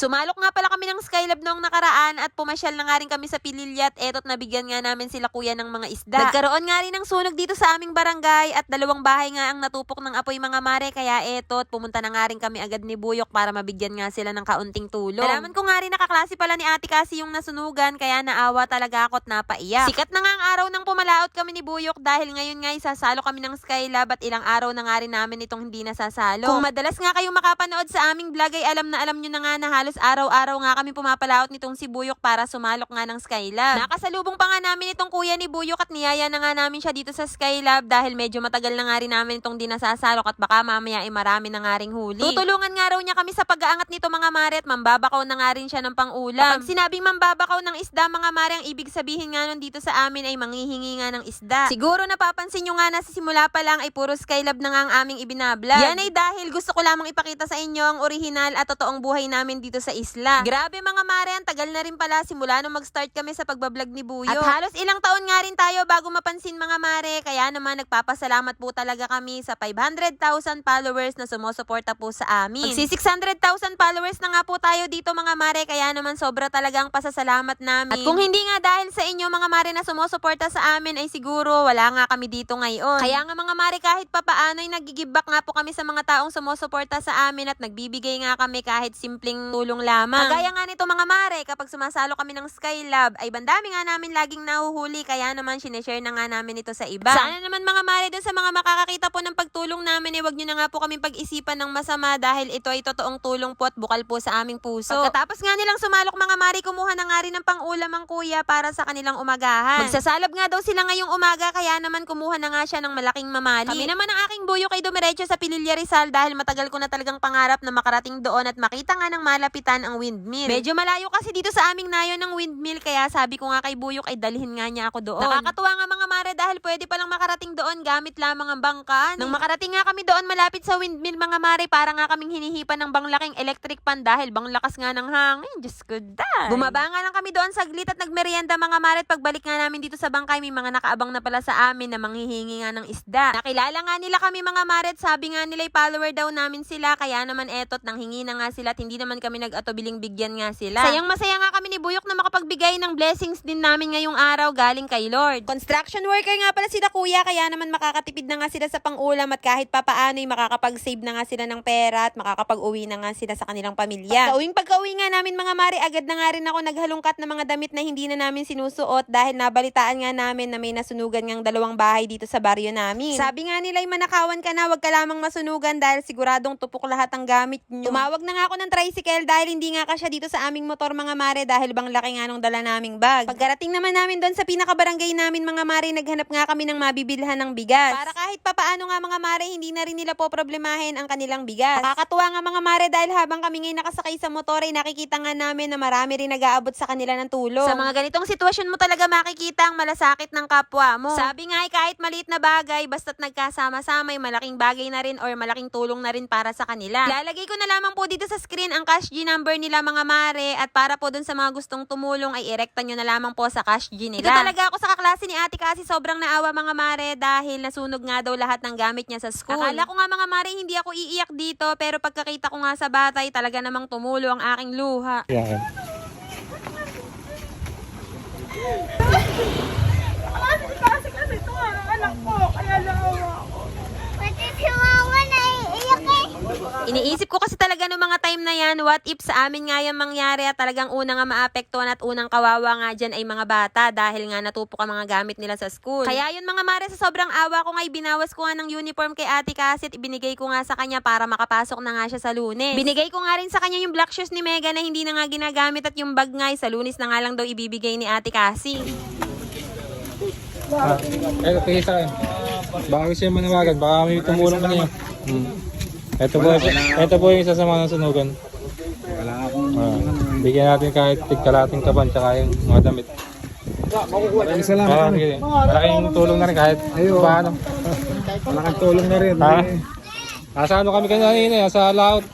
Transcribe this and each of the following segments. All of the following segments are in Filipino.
Sumalok nga pala kami ng Skylab noong nakaraan at pumasyal na nga rin kami sa Pililya at etot nabigyan nga namin sila kuya ng mga isda. Nagkaroon nga rin ng sunog dito sa aming barangay at dalawang bahay nga ang natupok ng apoy mga mare kaya etot pumunta na nga rin kami agad ni Buyok para mabigyan nga sila ng kaunting tulong. Nalaman ko nga rin nakaklase pala ni ate kasi yung nasunugan kaya naawa talaga ako at napaiyak. Sikat na nga ang araw nang pumalaot kami ni Buyok dahil ngayon nga isasalo kami ng Skylab at ilang araw na nga rin namin itong hindi nasasalo. Kung madalas nga kayong makapanood sa aming vlog ay alam na alam nyo na nga na halos araw-araw nga kami pumapalaot nitong si Buyok para sumalok nga ng Skylab. Nakasalubong pa nga namin itong kuya ni Buyok at niyaya na nga namin siya dito sa Skylab dahil medyo matagal na nga rin namin itong di nasasalok at baka mamaya ay marami na nga ring huli. Tutulungan nga raw niya kami sa pag-aangat nito mga mare at mambabakaw na nga rin siya ng pang-ulam. Pag sinabing mambabakaw ng isda mga mare ang ibig sabihin nga nun dito sa amin ay manghihingi nga ng isda. Siguro napapansin nyo nga na sa simula pa lang ay puro Skylab na nga ang aming ibinablog. Yan ay dahil gusto ko lamang ipakita sa inyo ang original at totoong buhay namin dito sa isla. Grabe mga mare, ang tagal na rin pala simula nung mag-start kami sa pagbablog ni Buyo. At halos ilang taon nga rin tayo bago mapansin mga mare, kaya naman nagpapasalamat po talaga kami sa 500,000 followers na sumusuporta po sa amin. Magsi 600,000 followers na nga po tayo dito mga mare, kaya naman sobra talagang pasasalamat namin. At kung hindi nga dahil sa inyo mga mare na sumusuporta sa amin ay siguro wala nga kami dito ngayon. Kaya nga mga mare kahit papaano ay nagigib back nga po kami sa mga taong sumusuporta sa amin at nagbibigay nga kami kahit simpleng tulong lamang. Kagaya nga nito mga mare, kapag sumasalo kami ng Skylab ay bandami nga namin laging nahuhuli kaya naman sineshare na nga namin ito sa iba. Sana naman mga mare dun sa mga makakakita po ng pagtulong namin eh wag nyo na nga po kami pag-isipan ng masama dahil ito ay totoong tulong po at bukal po sa aming puso. Pagkatapos nga nilang sumalok mga mare, kumuha na nga rin ng pang-ulam ang kuya para sa kanilang umagahan. Magsasalab nga daw sila ngayong umaga kaya naman kumuha na nga siya ng malaking mamali. Kami naman ang aking buyo kay Dumiretso sa Pililya Rizal dahil matagal ko na talagang pangarap na makarating doon at makita nga ng malapitan ang windmill. Medyo malayo kasi dito sa aming nayo ng windmill kaya sabi ko nga kay Buyok ay dalhin nga niya ako doon. Nakakatuwa nga mga mare dahil pwede palang makarating doon gamit lamang ang bangka. Nang makarating nga kami doon malapit sa windmill mga mare para nga kaming hinihipan ng banglaking electric pan dahil banglakas nga ng hangin. Diyos ko dahil. Bumaba nga lang kami doon saglit at nagmerienda mga mare at pagbalik nga namin dito sa bangkay may mga nakaabang na pala sa amin na manghihingi nga ng isda. Nakilala nga nila kami mga mare at sabi nga nila follower daw namin sila kaya naman etot nang hingi na nga sila at hindi naman kami nag-atubiling bigyan nga sila. Sayang masaya nga kami ni Buyok na makapagbigay ng blessings din namin ngayong araw galing kay Lord. Construction worker nga pala sila kuya kaya naman makakatipid na nga sila sa pang-ulam at kahit papaano ay makakapag-save na nga sila ng pera at makakapag-uwi na nga sila sa kanilang pamilya. Pagka-uwing pagka-uwi nga namin mga mare, agad na nga rin ako naghalungkat ng mga damit na hindi na namin sinusuot dahil nabalitaan nga namin na may nasunugan ngang dalawang bahay dito sa baryo namin. Sabi nga nila ay manakawan ka na, wag ka lamang masunugan dahil siguradong tupok lahat ang gamit nyo. Tumawag na nga ako ng tricycle dahil hindi nga kasya dito sa aming motor mga mare dahil bang laki nga nung dala naming bag. Pagkarating naman namin doon sa pinakabarangay namin mga mare, naghanap nga kami ng mabibilhan ng bigas. Para kahit papaano nga mga mare, hindi na rin nila po problemahin ang kanilang bigas. Nakakatuwa nga mga mare dahil habang kami ngayon nakasakay sa motor ay nakikita nga namin na marami rin nag-aabot sa kanila ng tulong. Sa mga ganitong sitwasyon mo talaga makikita ang malasakit ng kapwa mo. Sabi nga ay kahit maliit na bagay, basta't nagkasama-sama ay malaking bagay na rin or malaking tulong na rin para sa kanila. Lalagay ko na lamang po dito sa screen ang cash G number nila mga mare at para po dun sa mga gustong tumulong ay irekta nyo na lamang po sa cash G nila. Ito talaga ako sa kaklase ni ate kasi sobrang naawa mga mare dahil nasunog nga daw lahat ng gamit niya sa school. Akala ko nga mga mare hindi ako iiyak dito pero pagkakita ko nga sa batay talaga namang tumulo ang aking luha. Yan. Kasi kasi ito ang anak ko, kaya naawa ako. Pati si mama naiiyak eh. Iniisip ko kasi talaga no mga time na yan, what if sa amin nga yan mangyari at talagang unang nga maapektuhan at unang kawawa nga dyan ay mga bata dahil nga natupok ang mga gamit nila sa school. Kaya yun mga mare, sa sobrang awa ko nga binawas ko nga ng uniform kay ate kasi at ibinigay ko nga sa kanya para makapasok na nga siya sa lunes. Binigay ko nga rin sa kanya yung black shoes ni Mega na hindi na nga ginagamit at yung bag nga ay sa lunes na nga lang daw ibibigay ni ate kasi. Ah, eto, tingin sa akin. Baka gusto yung manawagan, baka may tumulong niya. Hmm. Ito po, ito po yung isa sa mga nasunugan. Wala akong Ah, bigyan natin kahit tigkalating kaban tsaka yung mga damit. maraming salamat. Ah, ano. sige. Malaking tulong na rin kahit Ayun. paano. Malaking tulong na rin. Ha? Eh, Nasa ano kami kanina, sa laot.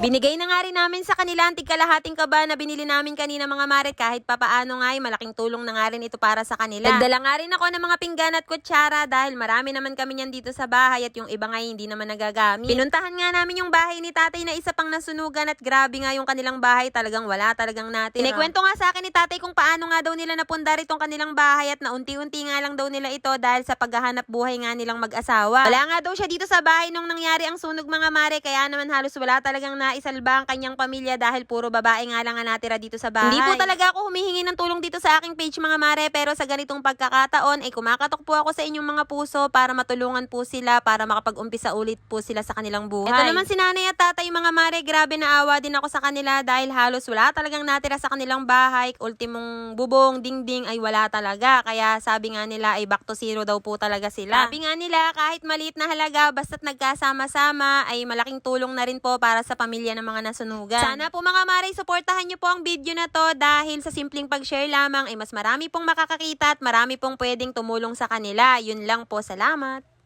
Binigay na nga rin namin sa kanila ang tigkalahating kaba na binili namin kanina mga mare kahit papaano nga ay malaking tulong na nga rin ito para sa kanila. Nagdala nga rin ako ng mga pinggan at kutsara dahil marami naman kami niyan dito sa bahay at yung iba nga hindi naman nagagamit. Pinuntahan nga namin yung bahay ni tatay na isa pang nasunugan at grabe nga yung kanilang bahay talagang wala talagang natin. Kinikwento nga sa akin ni tatay kung paano nga daw nila napundar itong kanilang bahay at naunti-unti nga lang daw nila ito dahil sa paghahanap buhay nga nilang mag-asawa. Wala nga daw siya dito sa bahay nung nangyari ang sunog mga mare kaya naman halos wala talagang naisalba ang kanyang pamilya dahil puro babae nga lang ang natira dito sa bahay. Hindi po talaga ako humihingi ng tulong dito sa aking page mga mare pero sa ganitong pagkakataon ay kumakatok po ako sa inyong mga puso para matulungan po sila para makapag-umpisa ulit po sila sa kanilang buhay. Ito naman si nanay at tatay mga mare grabe na awa din ako sa kanila dahil halos wala talagang natira sa kanilang bahay. Ultimong bubong, dingding ay wala talaga. Kaya sabi nga nila ay back to zero daw po talaga sila. Sabi nga nila kahit maliit na halaga basta't nagkasama-sama ay malaking tulong na rin po para sa pamilya ng mga nasunugan. Sana po mga mare suportahan niyo po ang video na to dahil sa simpleng pag-share lamang ay mas marami pong makakakita at marami pong pwedeng tumulong sa kanila. Yun lang po. Salamat.